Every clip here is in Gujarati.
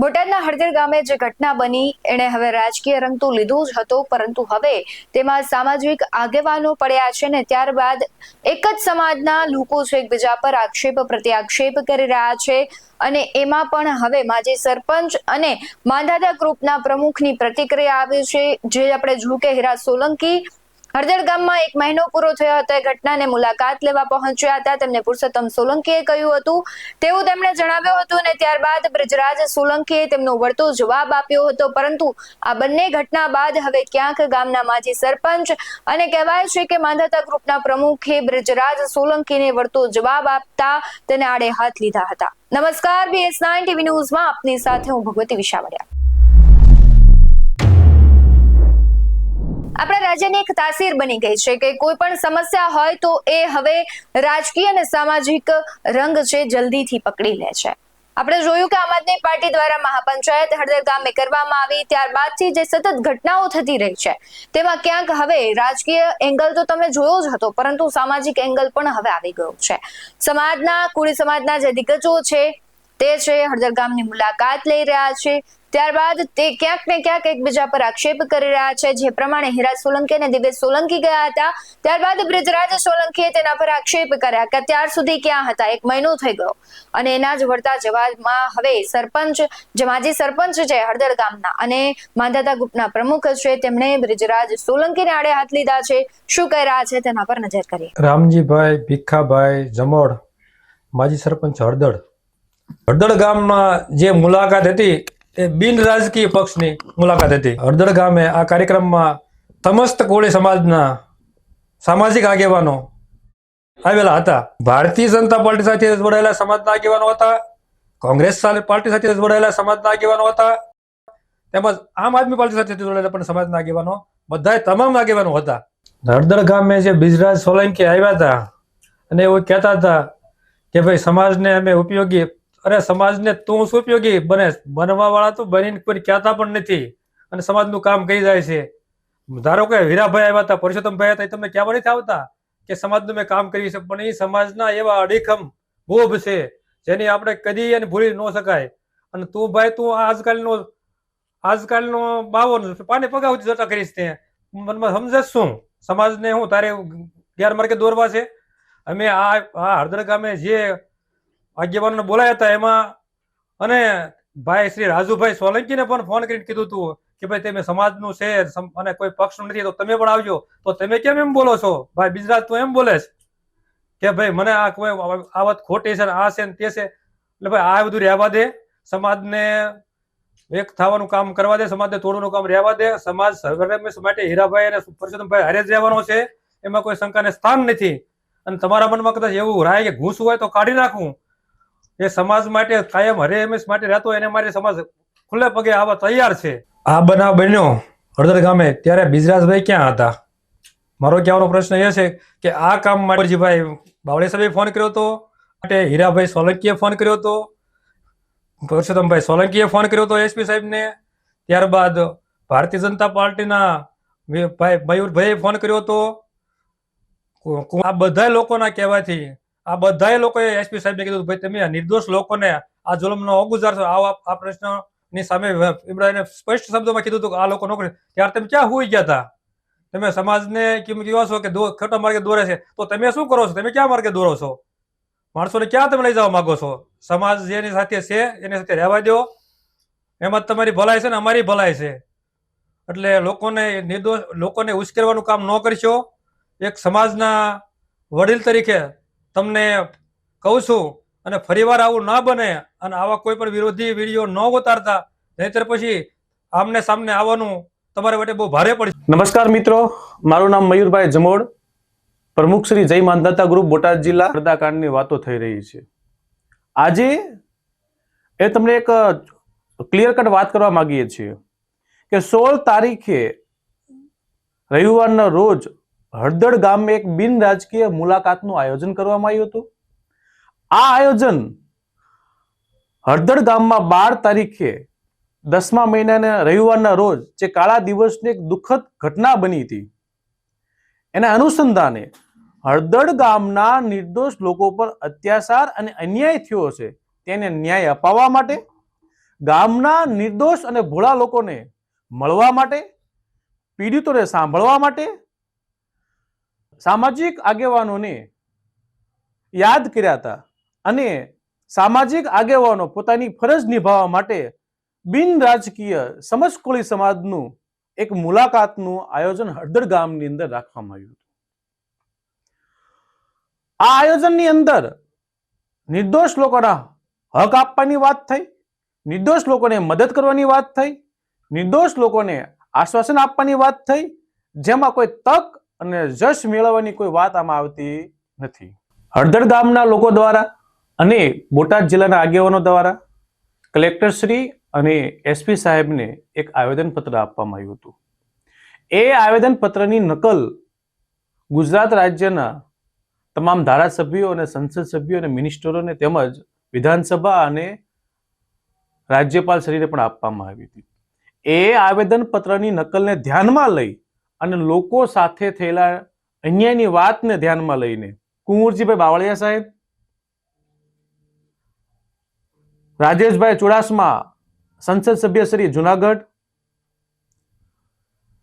બોટાદના હળદર ગામે જે ઘટના બની, એણે હવે રાજકીય રંગ તો લીધો જ હતો, પરંતુ હવે તેમાં સામાજિક આગેવાનો પડ્યા છે ને ત્યારબાદ એક જ સમાજના લોકો છે એકબીજા પર આક્ષેપ, પ્રત્યાક્ષેપ કરી રહ્યા છે અને એમાં પણ હવે માજી સરપંચ અને માંધાતા ગ્રુપના પ્રમુખની પ્રતિક્રિયા આવી છે, જે આપણે જોયું કે હીરા સોલંકી હળદર ગામમાં એક મહિનો પૂરો થયો હતો. એ ઘટનાને મુલાકાત લેવા પહોંચ્યા હતા. તેમને પુરુષોત્તમ સોલંકીએ કહ્યું હતું. તેવું તેમણે જણાવ્યું હતું અને ત્યારબાદ બ્રજરાજ સોલંકીએ તેમનો વળતો જવાબ આપ્યો હતો. પરંતુ આ બંને ઘટના બાદ હવે ક્યાંક ગામના માજી સરપંચ અને કહેવાય છે કે માંધાતા ગ્રુપના પ્રમુખે બ્રજરાજ સોલંકીને વળતો જવાબ આપતા તેને આડે હાથ લીધા હતા. નમસ્કાર બીએસ નાઇન ટીવી ન્યૂઝમાં આપની સાથે હું ભગવતી વિશાવડિયા. આપણા રાજ્યની એક તાસીર બની ગઈ છે કે કોઈ પણ સમસ્યા હોય તો એ હવે રાજકીય અને સામાજિક રંગ છે જલ્દીથી પકડી લે છે. આપણે જોયું કે આમ આદમી પાર્ટી દ્વારા મહાપંચાયત હળદર ગામે કરવામાં આવી, ત્યારબાદથી જે સતત ઘટનાઓ થતી રહી છે, તેમાં ક્યાંક હવે રાજકીય એંગલ તો તમે જોયો જ હતો, પરંતુ સામાજિક એંગલ પણ હવે આવી ગયો છે. સમાજના, કુળી સમાજના જે દિગ્ગજો છે, તે છે હળદર ગામની મુલાકાત લઈ રહ્યા છે. ત્યારબાદ તે ક્યાંક ને ક્યાંક એકબીજા પર આક્ષેપ કરી રહ્યા છે, જે પ્રમાણે હીરા સોલંકી અને દિવ્ય સોલંકી ગયા હતા. ત્યારબાદ બ્રિજરાજ સોલંકીએ તેના પર આક્ષેપ કર્યા કે ત્યાર સુધી ક્યાં હતા? એક મહિનો થઈ ગયો અને એના જ વળતા જવાબમાં હવે સરપંચ, જે સરપંચ છે હળદર ગામના અને માંધાતા ગ્રુપના પ્રમુખ છે, તેમણે બ્રિજરાજ સોલંકીને આડે હાથ લીધા છે. શું કહી રહ્યા છે તેના પર નજર કરીએ. રામજીભાઈ ભીખાભાઈ જમોડ, માજી સરપંચ હળદળ હળદળ ગામમાં જે મુલાકાત હતી એ બિન રાજકીય પક્ષની મુલાકાત હતી. હળદળ ગામે આ કાર્યક્રમમાં સમસ્ત કોળી સમાજના સામાજિક આગેવાનો આવેલા હતા. ભારતીય જનતા પાર્ટી સાથે જોડાયેલા સમાજના આગેવાનો હતા. કોંગ્રેસ પાર્ટી સાથે જોડાયેલા સમાજના આગેવાનો હતા. તેમજ આમ આદમી પાર્ટી સાથે જોડાયેલા પણ સમાજના આગેવાનો બધાય તમામ આગેવાનો હતા. હળદળ ગામે જે બિજરાજ સોલંકી આવ્યા હતા અને એવું કહેતા હતા કે ભાઈ, સમાજને અમે ઉપયોગી અરે સમાજને તું શું ઉપયોગી? બને બનવા વાળા તો બનીને કોઈ કહેતા પણ નથી. અને સમાજનું કામ કરી જાય છે. ધારો કે હીરાભાઈ આવ્યા હતા પરસોત્તમભાઈ હતા, એ તમને કહેવા નથી આવતા કે સમાજનું મેં કામ કર્યું છે, પણ એ સમાજના એવા અડીખમ ભોભ છે, જેની આપણે કદી એને ભૂલી ન શકાય. અને તું ભાઈ, તું આજકાલનો આજકાલનો બાવો પાને પગાવતી જતા કરીશ તે. મનમાં સમજે શું? સમાજને હું તારે ગેરમાર્ગે દોરવા છે? અમે આ હળદર ગામે જે આગેવાનોને બોલાયા હતા એમાં. અને ભાઈ શ્રી રાજુભાઈ સોલંકીને પણ ફોન કરીને કીધું હતું કે ભાઈ તમે સમાજનું છે અને કોઈ પક્ષનું નથી, તો તમે પણ આવજો. તો તમે કેમ એમ બોલો છો? ભાઈ બિજરાજ તું એમ બોલે કે ભાઈ મને આ કોઈ આ વાત ખોટી છે આ છે ને તે છે. એટલે ભાઈ આ બધું રહેવા દે. સમાજને એક થવાનું કામ કરવા દે, સમાજને તોડવાનું કામ રહેવા દે. સમાજ સર્વરમેશ માટે હીરાભાઈ અને પરસોત્તમભાઈ હારે જ રહેવાનો છે. એમાં કોઈ શંકાને સ્થાન નથી. અને તમારા મનમાં કદાચ એવું રાય કે ઘૂસ હોય તો કાઢી નાખું. એ સમાજ માટે કાયમ હરે હંમેશ માટે રહેતો એને માટે સમાજ ખુલ્લે પગે આવા તૈયાર છે. આ બનાવ બન્યો હળદર ગામે, ત્યારે બિજરાજભાઈ ક્યાં હતા? મારો કહેવાનો પ્રશ્ન એ છે કે આ કામ માટે પરજીભાઈ બાવળે સાહેબે ફોન કર્યો હતો? માટે હીરાભાઈ સોલંકીએ ફોન કર્યો હતો? પુરુષોત્તમભાઈ સોલંકીએ ફોન કર્યો હતો એસપી સાહેબને? ત્યારબાદ ભારતીય જનતા પાર્ટીના ભાઈ મયુરભાઈએ ફોન કર્યો હતો? આ બધા લોકોના કહેવાથી આ બધા લોકોએ એસપી સાહેબને કીધું ભાઈ, તમે નિર્દોષ લોકોને આ જુલમનો ઓગુજારશો આ આ પ્રશ્નની સામે ઇમરાને સ્પષ્ટ શબ્દોમાં કીધું હતું કે આ લોકો નોકરી ત્યારે તમે ક્યાં હોઈ ગયા હતા તમે સમાજને કેમ કહો છો કે ખોટા માર્ગે દોરે છે? તો તમે શું કરો છો? તમે ક્યાં માર્ગે દોરો છો? માણસોને ક્યાં તમે લઈ જવા માંગો છો? સમાજ જેની સાથે છે, એની સાથે રહેવા દો. એમાં તમારી ભલાઈ છે ને અમારી ભલાઈ છે. એટલે લોકોને નિર્દોષ, લોકોને ઉશ્કેરવાનું કામ ન કરશો. એક સમાજના વડીલ તરીકે તમને કહું છું અને ફરીવાર આવું ના બને અને આવા કોઈ પણ વિરોધી વીડિયો ન ઉતારતા, નહીતર પછી આમને સામને આવવાનું તમારા માટે બહુ ભારે પડશે. નમસ્કાર મિત્રો, મારું નામ મયુરભાઈ જમોડ, પ્રમુખ શ્રી જય માનદાતા ગ્રુપ, બોટાદ જિલ્લા. હૃદાકાંડની વાતો થઈ રહી છે. આજે એ તમને એક ક્લિયર કટ વાત કરવા માંગીએ છીએ કે સોળ તારીખે રવિવારના રોજ હળદળ ગામે એક બિન રાજકીય મુલાકાતનું આયોજન કરવામાં આવ્યું હતું. આ આયોજન હળદળ ગામમાં બાર તારીખે દસમા મહિનાના રવિવારના રોજ જે કાળા દિવસની એક દુઃખદ ઘટના બની હતી. એના અનુસંધાને હળદળ ગામના નિર્દોષ લોકો પર અત્યાચાર અને અન્યાય થયો છે તેને ન્યાય અપાવવા માટે, ગામના નિર્દોષ અને ભોળા લોકોને મળવા માટે, પીડિતોને સાંભળવા માટે સામાજિક આગેવાનોને યાદ કર્યા હતા અને સામાજિક આગેવાનો પોતાની ફરજ નિભાવવા માટે બિન રાજકીય સમજકોળી સમાજનું એક મુલાકાતનું આયોજન હળદર ગામની અંદર રાખવામાં આવ્યું હતું. આ આયોજનની અંદર નિર્દોષ લોકોના હક આપવાની વાત થઈ, નિર્દોષ લોકોને મદદ કરવાની વાત થઈ, નિર્દોષ લોકોને આશ્વાસન આપવાની વાત થઈ, જેમાં કોઈ તક અને જશ મેળવવાની કોઈ વાત આમાં આવતી નથી. હળદર ગામના લોકો દ્વારા અને બોટાદ જિલ્લાના આગેવાનો દ્વારા કલેક્ટર શ્રી અને એસપી સાહેબને એક આવેદનપત્ર આપવામાં આવ્યું હતું. એ આવેદનપત્રની નકલ ગુજરાત રાજ્યના તમામ ધારાસભ્યો અને સંસદ સભ્યો અને મિનિસ્ટરોને તેમજ વિધાનસભા અને રાજ્યપાલ શ્રીને પણ આપવામાં આવી હતી. એ આવેદનપત્રની નકલને ધ્યાનમાં લઈ અને લોકો સાથે થયેલા અન્યાયની વાતને ધ્યાનમાં લઈને. કુંવરજીભાઈ બાવળિયા સાહેબ? રાજેશભાઈ ચુડાસમા, સંસદ સભ્ય શ્રી જુનાગઢ?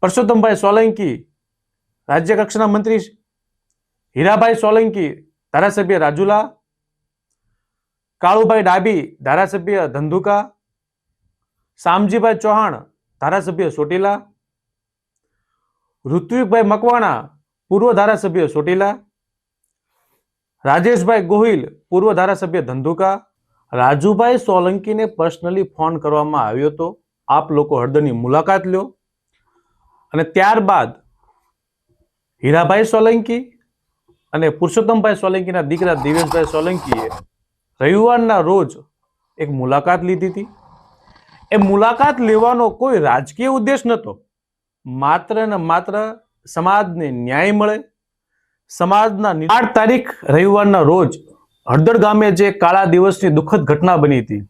પરસોત્તમભાઈ સોલંકી રાજ્ય કક્ષાના મંત્રી હીરાભાઈ સોલંકી, ધારાસભ્ય રાજુલા? કાળુભાઈ ડાબી ધારાસભ્ય ધંધુકા? શામજીભાઈ ચૌહાણ, ધારાસભ્ય ચોટીલા ઋત્વિકભાઈ મકવાણા, પૂર્વ ધારાસભ્ય ચોટીલા. રાજેશભાઈ ગોહિલ, પૂર્વ ધારાસભ્ય ધંધુકા. રાજુભાઈ સોલંકીને પર્સનલી ફોન કરવામાં આવ્યો હતો આપ લોકો હળદરની મુલાકાત લ્યો અને ત્યારબાદ હીરાભાઈ સોલંકી અને પુરુષોત્તમભાઈ સોલંકીના દીકરા દિવેશભાઈ સોલંકીએ રવિવારના રોજ એક મુલાકાત લીધી હતી. એ મુલાકાત લેવાનો કોઈ રાજકીય ઉદ્દેશ નહોતો. માત્ર ને માત્ર સમાજને ન્યાય મળે. સમાજના આઠ તારીખ રવિવારના રોજ હળદર ગામે જે કાળા દિવસની દુઃખદ ઘટના બની હતી,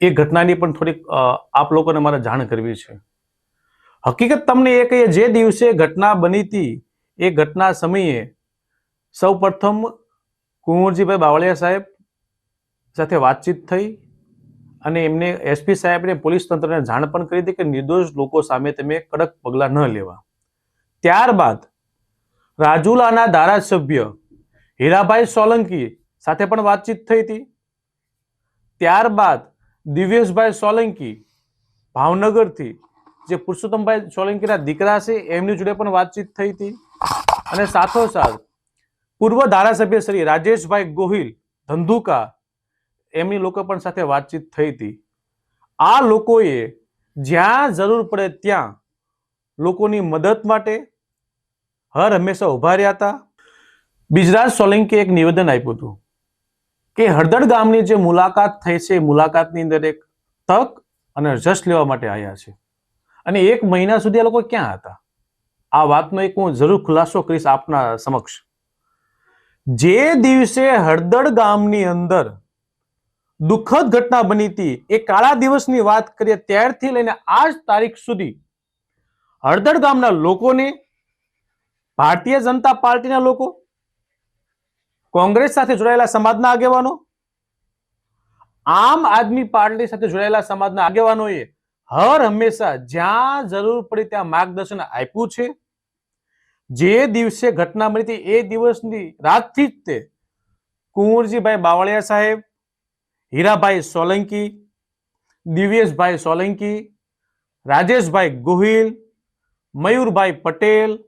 એ ઘટનાની પણ થોડીક આપ લોકોને મારે જાણ કરવી છે. હકીકત તમને એ કહીએ, જે દિવસે ઘટના બની હતી, એ ઘટના સમયે સૌ પ્રથમ કુંવરજીભાઈ બાવળિયા સાહેબ સાથે વાતચીત થઈ અને એમને એસપી સાહેબને પોલીસ તંત્રને જાણ પણ કરી હતી કે નિર્દોષ લોકો સામે તમે કડક પગલાં ન લેવા. ત્યારબાદ રાજુલાના ધારાસભ્ય હીરાભાઈ સોલંકી સાથે પણ વાતચીત થઈ હતી. ત્યારબાદ દિવ્યેશભાઈ સોલંકી ભાવનગરથી જે પુરુષોત્તમભાઈ સોલંકીના દીકરા છે, એમની જોડે પણ વાતચીત થઈ હતી. અને સાથોસાથ પૂર્વ ધારાસભ્ય શ્રી રાજેશભાઈ ગોહિલ ધંધુકા એમની લોકો પણ સાથે વાતચીત થઈ હતી. આ લોકોએ જ્યાં જરૂર પડે ત્યાં લોકોની મદદ માટે હર હંમેશા ઊભા રહ્યા હતા. બિજરાજ સોલંકીએ એક નિવેદન આપ્યું હતું કે હળદળ ગામની જે મુલાકાત થઈ છે મુલાકાતની અંદર એક તક અને જશ લેવા માટે આવ્યા છે. અને એક મહિના સુધી આ લોકો ક્યાં હતા? આ વાતનો એક હું જરૂર ખુલાસો કરીશ આપના સમક્ષ. જે દિવસે હળદળ ગામની અંદર દુઃખદ ઘટના બની હતી. એ કાળા દિવસની વાત કરીએ ત્યારથી લઈને આજ તારીખ સુધી હળદર ગામના લોકોને, ભારતીય જનતા પાર્ટીના લોકો, કોંગ્રેસ સાથે જોડાયેલા સમાજના આગેવાનો, આમ આદમી પાર્ટી સાથે જોડાયેલા સમાજના આગેવાનોએ હર હંમેશા જ્યાં જરૂર પડી ત્યાં માર્ગદર્શન આપ્યું છે. જે દિવસે ઘટના બની હતી એ દિવસની રાતથી જ તે કુંવરજીભાઈ બાવળિયા સાહેબ હીરાભાઈ સોલંકી, દિવ્યેશભાઈ સોલંકી, રાજેશભાઈ ગોહિલ, મયુરભાઈ પટેલ,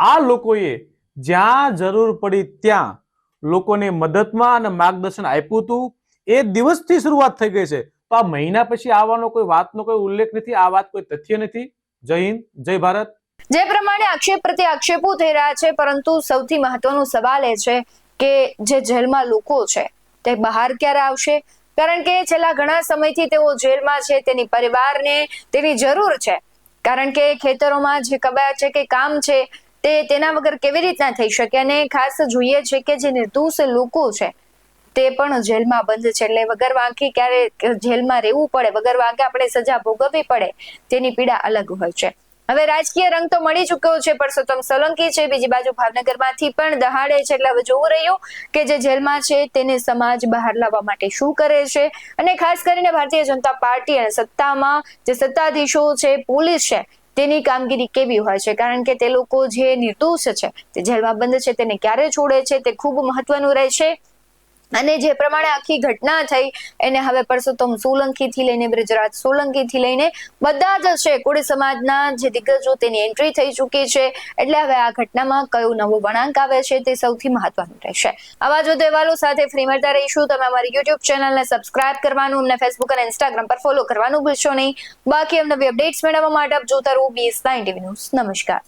આ લોકોએ જ્યાં જરૂર પડી ત્યાં લોકોને મદદમાં અને માર્ગદર્શન આપ્યું હતું. એ દિવસથી શરૂઆત થઈ ગઈ છે. તો આ મહિના પછી આવવાનો કોઈ વાતનો કોઈ ઉલ્લેખ નથી, આ વાત કોઈ તથ્ય નથી. જય હિન્દ, જય ભારત. જે પ્રમાણે આક્ષેપ પ્રતિ આક્ષેપો થઈ રહ્યા છે, પરંતુ સૌથી મહત્વનો સવાલ એ છે કે જે જેલમાં લોકો છે તે બહાર ક્યારે આવશે? કારણ કે છેલ્લા ઘણા સમયથી તેઓ જેલમાં છે, તેની પરિવારને તેની જરૂર છે. કારણ કે ખેતરોમાં જે કબાયા છે કે કામ છે, તે તેના વગર કેવી રીતના થઈ શકે? અને ખાસ જોઈએ છે કે જે નિર્દોષ લોકો છે, તે પણ જેલમાં બંધ છે. એટલે વગર વાંકી ક્યારે જેલમાં રહેવું પડે, વગર વાંકે આપણે સજા ભોગવવી પડે, તેની પીડા અલગ હોય છે. હવે રાજકીય રંગ તો મળી ચૂક્યો છે, પરસોત્તમ સોલંકી છે, બીજી બાજુ ભાવનગરમાંથી પણ દહાડે છે, એટલે હવે જોવું રહ્યું કે જે જેલમાં છે, તેને સમાજ બહાર લાવવા માટે શું કરે છે? અને ખાસ કરીને ભારતીય જનતા પાર્ટી અને સત્તામાં જે સત્તાધીશો છે, પોલીસ છે, તેની કામગીરી કેવી હોય છે? કારણ કે તે લોકો જે નિર્દોષ છે, તે જેલમાં બંધ છે, તેને ક્યારે છોડે છે? તે ખૂબ મહત્વનું રહેશે અને જે પ્રમાણે આખી ઘટના થઈ, એને હવે પરસોત્તમ સોલંકી થી લઈને બ્રજરાજ સોલંકી થી લઈને બધા જ છે, કોળી સમાજના જે દિગ્ગજો તેની એન્ટ્રી થઈ ચૂકી છે. એટલે હવે આ ઘટનામાં કયો નવો વળાંક આવે છે તે સૌથી મહત્વનું રહેશે. આવા જ અહેવાલો સાથે ફ્રી મળતા રહીશું. તમે અમારી યુટ્યુબ ચેનલને સબસ્ક્રાઇબ કરવાનું, અમને ફેસબુક અને ઇન્સ્ટાગ્રામ પર ફોલો કરવાનું ભૂલશો નહીં. બાકી અમને અપડેટ્સ મેળવવા માટે આપ જોતા રહો બીએસ નાઇન ટીવી ન્યૂઝ નમસ્કાર.